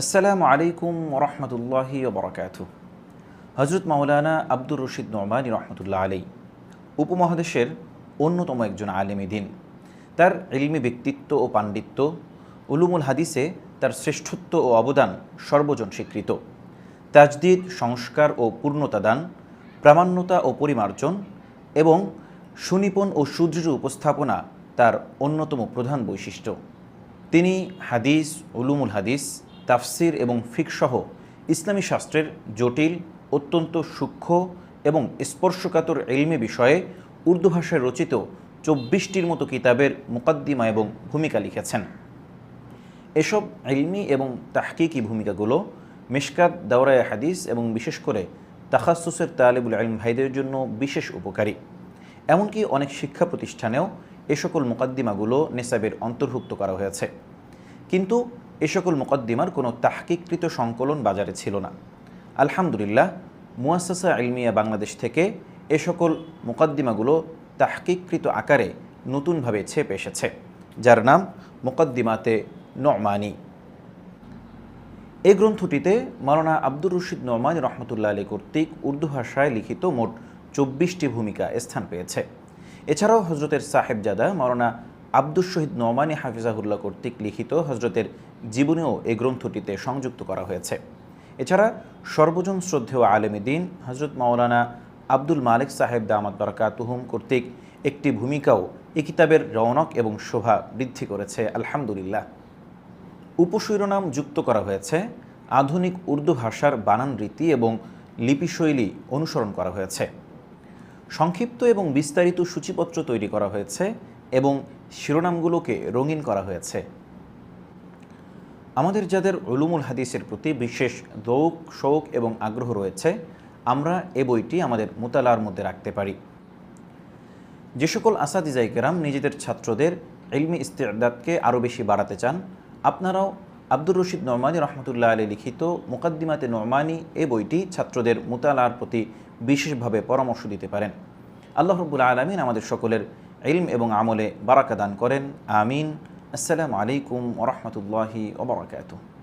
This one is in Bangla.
আসসালামু আলাইকুম ওরহমতুল্লাহি ওবরাকাত হজরত মাওলানা আব্দুর রশিদ নোমানি রহমতুল্লাহ আলী উপমহাদেশের অন্যতম একজন আলেমী দিন। তার ইলমি ব্যক্তিত্ব ও পাণ্ডিত্য, উলুমুল হাদিসে তার শ্রেষ্ঠত্ব ও অবদান সর্বজন স্বীকৃত। তাজদিদ, সংস্কার ও পূর্ণতা দান, প্রামাণ্যতা ও পরিমার্জন এবং সুনিপন ও সুদৃঢ় উপস্থাপনা তার অন্যতম প্রধান বৈশিষ্ট্য। তিনি হাদিস, উলুমুল হাদিস তাফসির এবং ফিকসহ ইসলামী শাস্ত্রের জটিল, অত্যন্ত সূক্ষ্ম এবং স্পর্শকাতর এলমি বিষয়ে উর্দু ভাষায় রচিত চব্বিশটির মতো কিতাবের মুকদ্দিমা এবং ভূমিকা লিখেছেন। এসব ইলমি এবং তাহকিকি ভূমিকাগুলো মিশকাত, দাওরায় হাদিস এবং বিশেষ করে তাখাসুসের তালেবুল আলম ভাইদের জন্য বিশেষ উপকারী। এমনকি অনেক শিক্ষা প্রতিষ্ঠানেও এ সকল মোকদ্দিমাগুলো নেসাবের অন্তর্ভুক্ত করা হয়েছে। কিন্তু এ সকল মোকদ্দিমার কোনো তাহকিকৃত সংকলন বাজারে ছিল না। আলহামদুলিল্লাহ মুয়াসাসা ইলমিয়া বাংলাদেশ থেকে এ সকল মোকদ্দিমাগুলো তাহকিকৃত আকারে নতুনভাবে ছেপে এসেছে, যার নাম মোকদ্দিমাতে নমানি। এই গ্রন্থটিতে মাওলানা আব্দুর রশিদ নোমান রহমতুল্লাহ আলী কর্তৃক উর্দু ভাষায় লিখিত মোট চব্বিশটি ভূমিকা স্থান পেয়েছে। এছাড়াও হজরতের সাহেবজাদা মাওলানা আব্দুর শহীদ নোমানি হাফিজাহুল্লাহ কর্তৃক লিখিত হজরতের জীবনেও এই গ্রন্থটিতে সংযুক্ত করা হয়েছে। এছাড়া সর্বজন শ্রদ্ধেয় আলেমী দিন হজরত মাওলানা আব্দুল মালিক সাহেব দামাত বারাকাতুহুম কর্তৃক একটি ভূমিকাও এ কিতাবের রৌনক এবং শোভা বৃদ্ধি করেছে, আলহামদুলিল্লাহ। উপশিরোনাম যুক্ত করা হয়েছে, আধুনিক উর্দু ভাষার বানান রীতি এবং লিপিশৈলী অনুসরণ করা হয়েছে। সংক্ষিপ্ত এবং বিস্তারিত সূচিপত্র তৈরি করা হয়েছে এবং শিরোনামগুলোকে রঙিন করা হয়েছে। আমাদের যাদের উলুমুল হাদিসের প্রতি বিশেষ দৌক, শৌক এবং আগ্রহ রয়েছে, আমরা এ বইটি আমাদের মোতালার মধ্যে রাখতে পারি। যে সকল আসাদিজাই কেরাম নিজেদের ছাত্রদের ইলমি ইস্তেদাদকে আরও বেশি বাড়াতে চান, আপনারাও আব্দুর রশিদ নরমানি রহমতুল্লাহ আলী লিখিত মোকাদ্দিমাতে নরমানি এ বইটি ছাত্রদের মোতালার প্রতি বিশেষভাবে পরামর্শ দিতে পারেন। আল্লাহ রব্বুল আলমিন আমাদের সকলের ইলম এবং আমলে বারাকা দান করেন। আমিন। আসসালামু আলাইকুম ওরহমতুল্লাহি ওবরাকাতুহ